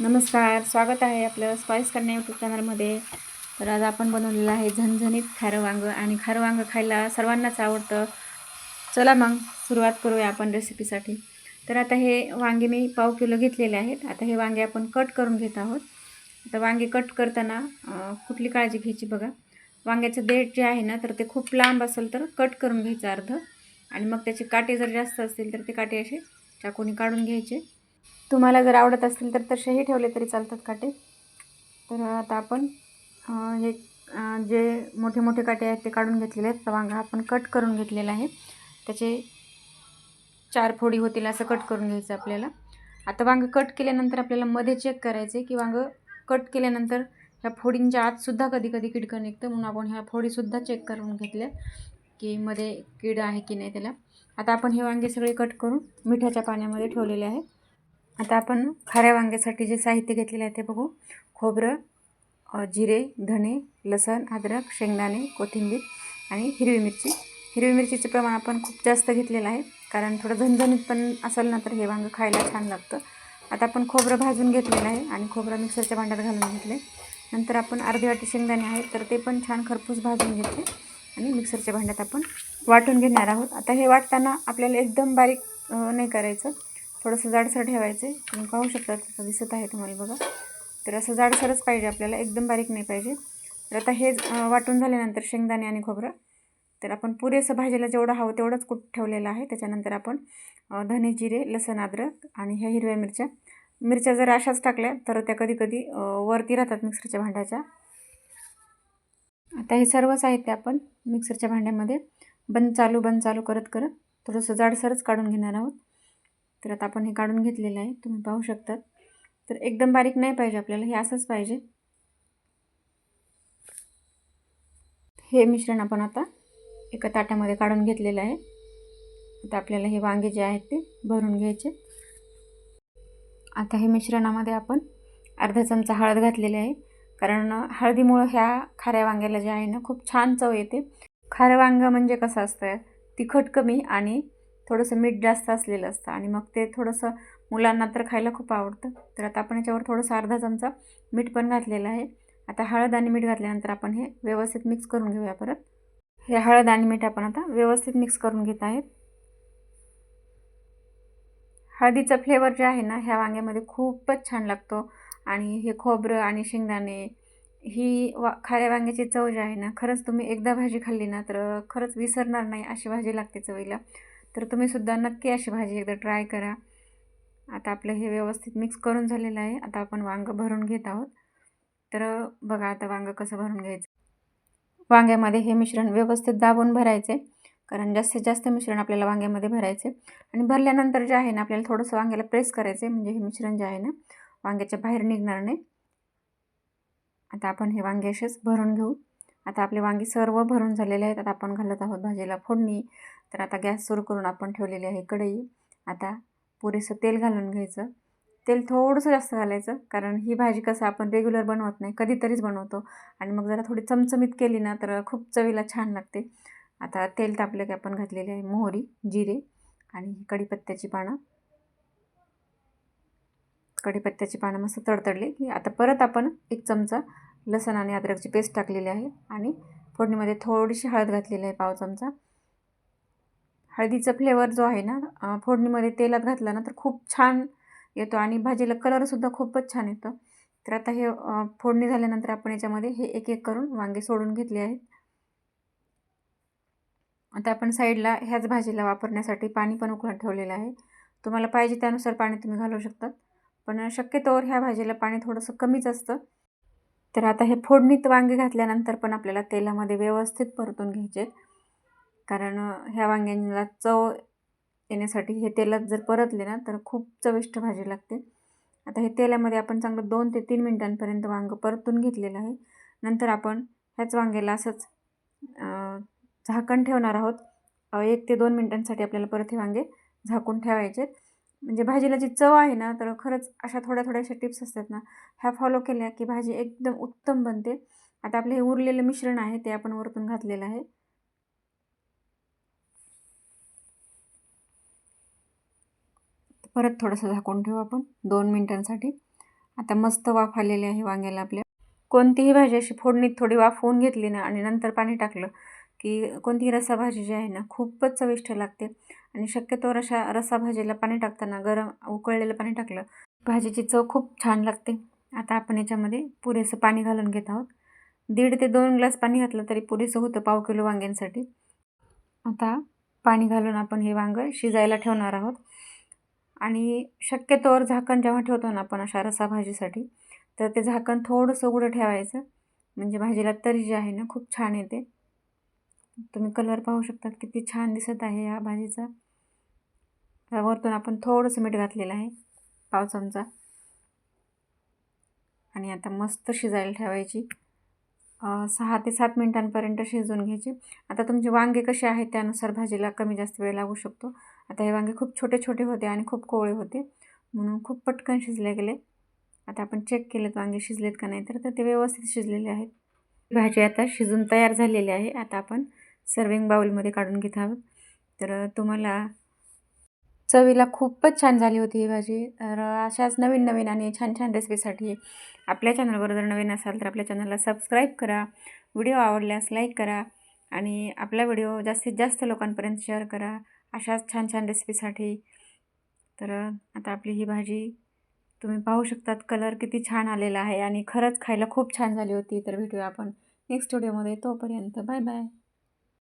नमस्कार स्वागत आहे आपलं स्पाईस करण्या यूट्यूब चॅनलमध्ये तर आज आपण बनवलेलं आहे झणझणीत खारं वांगं आणि खारं वांगं खायला सर्वांनाच आवडतं. चला मग सुरुवात करूया आपण रेसिपीसाठी तर आता हे वांगे मी पाव किलो घेतलेले आहेत. आता हे वांगे आपण कट करून घेत आहोत. आता वांगे कट करताना कुठली काळजी घ्यायची बघा. वांग्याचं देठ जे आहे ना तर ते खूप लांब असेल तर कट करून घ्यायचं अर्ध. आणि मग त्याचे काटे जर जास्त असतील तर ते काटे असे चाकूने काढून घ्यायचे. तुम्हाला जर आवडत असतील तर तसेही ठेवले तरी चालतात काटे. तर आता आपण हे जे मोठे मोठे काटे आहेत ते काढून घेतलेले आहेत. तर वांगा आपण कट करून घेतलेला आहे त्याचे चार फोडी होतील असं कट करून घ्यायचं आपल्याला. आता वांगं कट केल्यानंतर आपल्याला मध्ये चेक करायचे की वांगं कट केल्यानंतर ह्या फोडींच्या आतसुद्धा कधी कधी किडकं निघतं. म्हणून आपण ह्या फोडीसुद्धा चेक करून घेतल्या की मध्ये कीड आहे की नाही त्याला. आता आपण हे वांगे सगळे कट करून मिठाच्या पाण्यामध्ये ठेवलेले आहे आता आपण खाऱ्या वांग्यासाठी जे साहित्य घेतलेले आहे ते बघू. खोबरं जिरे धणे लसण अद्रक शेंगदाणे कोथिंबीर आणि हिरवी मिरची. हिरवी मिरचीचं प्रमाण आपण खूप जास्त घेतलेलं आहे कारण थोडं झणझणीत पण असेल ना तर हे वांगं खायला छान लागतं. आता आपण खोबरं भाजून घेतलेलं आहे आणि खोबरं मिक्सरच्या भांड्यात घालून घेतले नंतर आपण अर्धी वाटी शेंगदाणे आहेत तर ते पण छान खरपूस भाजून घेतले आणि मिक्सरच्या भांड्यात आपण वाटून घेणार आहोत. आता हे वाटताना आपल्याला एकदम बारीक नाही करायचं. थोडंसं जाडसर ठेवायचं आहे तुम्ही पाहू शकता तसं दिसत आहे तुम्हाला बघा. तर असं जाडसरच पाहिजे आपल्याला एकदम बारीक नाही पाहिजे. तर आता हे वाटून झाल्यानंतर शेंगदाणे आणि खोबरं. तर आपण पुरेसं भाजीला जेवढं हवं तेवढंच कुठ ठेवलेलं आहे. त्याच्यानंतर आपण धने जिरे लसण अद्रक आणि ह्या हिरव्या मिरच्या. मिरच्या जर अशाच टाकल्या तर त्या कधीकधी वरती राहतात मिक्सरच्या भांड्याच्या. आता हे सर्व साहित्य आपण मिक्सरच्या भांड्यामध्ये बंद चालू बंद चालू करत करत थोडंसं जाडसरच काढून घेणार आहोत. तर आता आपण हे काढून घेतलेलं आहे. तुम्ही पाहू शकतात. तर एकदम बारीक नाही पाहिजे आपल्याला. हे असंच पाहिजे. हे मिश्रण आपण आता एका ताटामध्ये काढून घेतलेलं आहे. आता आपल्याला हे वांगे जे आहेत ते भरून घ्यायचे. आता हे मिश्रणामध्ये आपण अर्धा चमचा हळद घातलेली आहे. कारण हळदीमुळं ह्या खाऱ्या वांग्याला जे आहे ना खूप छान चव येते. खारं वांगं म्हणजे कसं असतं? तिखट कमी आणि थोडंसं मीठ जास्त असलेलं असतं आणि मग ते थोडंसं मुलांना तर खायला खूप आवडतं. तर आता आपण याच्यावर थोडंसं अर्धा चमचा मीठ पण घातलेलं आहे. आता हळद आणि मीठ घातल्यानंतर आपण हे व्यवस्थित मिक्स करून घेऊया परत. हे हळद आणि मीठ आपण आता व्यवस्थित मिक्स करून घेत आहेत. हळदीचा फ्लेवर जे आहे ना ह्या वांग्यामध्ये खूपच छान लागतो. आणि हे खोबरं आणि शेंगदाणे ही वा खाऱ्या वांग्याची चव जी आहे ना खरंच तुम्ही एकदा भाजी खाल्ली ना तर खरंच विसरणार नाही अशी भाजी लागते चवीला. तर तुम्हीसुद्धा नक्की अशी भाजी एकदा ट्राय करा. आता आपलं हे व्यवस्थित मिक्स करून झालेलं आहे. आता आपण वांगं भरून घेत आहोत. तर बघा आता वांगं कसं भरून घ्यायचं. वांग्यामध्ये हे मिश्रण व्यवस्थित दाबून भरायचे कारण जास्तीत जास्त मिश्रण आपल्याला वांग्यामध्ये भरायचे आणि भरल्यानंतर जे आहे ना आपल्याला थोडंसं वांग्याला प्रेस करायचं म्हणजे हे मिश्रण जे आहे ना वांग्याच्या बाहेर निघणार नाही. आता आपण हे वांगे असेच भरून घेऊ. आता आपले वांगे सर्व भरून झालेले आहेत. आता आपण घालत आहोत भाजीला फोडणी. तर आता गॅस सुरू करून आपण ठेवलेली आहे कढई. आता पुरेसं तेल घालून घ्यायचं. तेल थोडंसं जास्त घालायचं कारण ही भाजी कसं आपण रेग्युलर बनवत नाही कधीतरीच बनवतो. आणि मग जरा थोडी चमचमीत केली ना तर खूप चवीला छान लागते. आता तेल तापलं की आपण घातलेले आहे मोहरी जिरे आणि कढीपत्त्याची पानं. कढीपत्त्याची पानं मस्त तडतडली की आता परत आपण एक चमचा लसण आणि अद्रकची पेस्ट टाकलेली आहे आणि फोडणीमध्ये थोडीशी हळद घातलेली आहे पाव चमचा. हळदीचा फ्लेवर जो आहे ना फोडणीमध्ये तेलात घातला ना तर खूप छान येतो आणि भाजीला कलरसुद्धा खूपच छान येतो. तर आता हे फोडणी झाल्यानंतर आपण याच्यामध्ये हे एक एक करून वांगे सोडून घेतले आहेत. आता आपण साईडला ह्याच भाजीला वापरण्यासाठी पाणी पण उकळून ठेवलेलं आहे. तुम्हाला पाहिजे त्यानुसार पाणी तुम्ही घालू शकतात. पण शक्यतोवर ह्या भाजीला पाणी थोडंसं कमीच असतं. तर आता हे फोडणीत वांगे घातल्यानंतर पण आपल्याला तेलामध्ये व्यवस्थित परतून घ्यायचे कारण ह्या वांग्यांना चव येण्यासाठी हे तेलात जर परतले ना तर खूप चविष्ट भाजी लागते. आता हे तेलामध्ये आपण चांगलं दोन ते तीन मिनटांपर्यंत वांगं परतून घेतलेलं आहे. नंतर आपण ह्याच वांग्याला असंच झाकण ठेवणार आहोत. एक ते दोन मिनटांसाठी आपल्याला परत हे वांगे झाकून ठेवायचे म्हणजे भाजीला जी चव आहे ना तर खरंच अशा थोड्या थोड्याशा टिप्स असतात ना ह्या फॉलो केल्या की भाजी एकदम उत्तम बनते. आता आपलं हे उरलेलं मिश्रण आहे ते आपण वरतून घातलेलं आहे. परत थोडंसं झाकून ठेवू आपण दोन मिनटांसाठी. आता मस्त वाफ आलेली आहे वांग्याला आपल्या. कोणतीही भाजी अशी फोडणीत थोडी वाफ होऊन घेतली ना आणि नंतर पाणी टाकलं की कोणतीही रसाभाजी जी आहे ना खूपच चविष्ट लागते. आणि शक्यतोवर अशा रसाभाजीला पाणी टाकताना गरम उकळलेलं पाणी टाकलं भाजीची चव खूप छान लागते. आता आपण याच्यामध्ये पुरेसं पाणी घालून घेत आहोत. दीड ते दोन ग्लास पाणी घातलं तरी पुरेसं होतं पाव किलो वांग्यांसाठी. आता पाणी घालून आपण हे वांगं शिजायला ठेवणार आहोत. आणि शक्यतोवर झाकण जेव्हा ठेवतो ना आपण अशा रसा भाजीसाठी तर ते झाकण थोडंसं उघडं ठेवायचं. म्हणजे भाजीला तरी जी आहे ना खूप छान येते. तुम्ही कलर पाहू शकता किती छान दिसत आहे या भाजीचा. वरतून आपण थोडंसं मीठ घातलेलं आहे पाव चमचा. आणि आता मस्त शिजायला ठेवायची. सहा ते सात मिनिटांपर्यंत शिजवून घ्यायची. आता तुमचे वांगे कसे आहेत त्यानुसार भाजीला कमी जास्त वेळ लागू शकतो. आता हे वांगे खूप छोटे छोटे होते आणि खूप कोवळे होते. म्हणून खूप पटकन शिजले गेले. आता आपण चेक केलेत वांगे शिजलेत का नाही तर ते व्यवस्थित शिजलेले आहेत. भाजी आता शिजून तयार झालेली आहे. आता आपण सर्विंग बाउलमध्ये काढून घेत आहोत. तर तुम्हाला चवीला खूपच छान झाली होती ही भाजी. तर अशाच नवीन नवीन आणि छान छान रेसिपीसाठी आपल्या चॅनलवर जर नवीन असाल तर आपल्या चॅनलला सबस्क्राईब करा. व्हिडिओ आवडल्यास लाईक करा आणि आपला व्हिडिओ जास्तीत जास्त लोकांपर्यंत शेअर करा. अशाच छान छान रेसिपीसाठी तर आता आपली ही भाजी तुम्ही पाहू शकतात कलर किती छान आलेला आहे आणि खरंच खायला खूप छान झाली होती. तर भेटूया आपण नेक्स्ट व्हिडिओमध्ये तोपर्यंत बाय बाय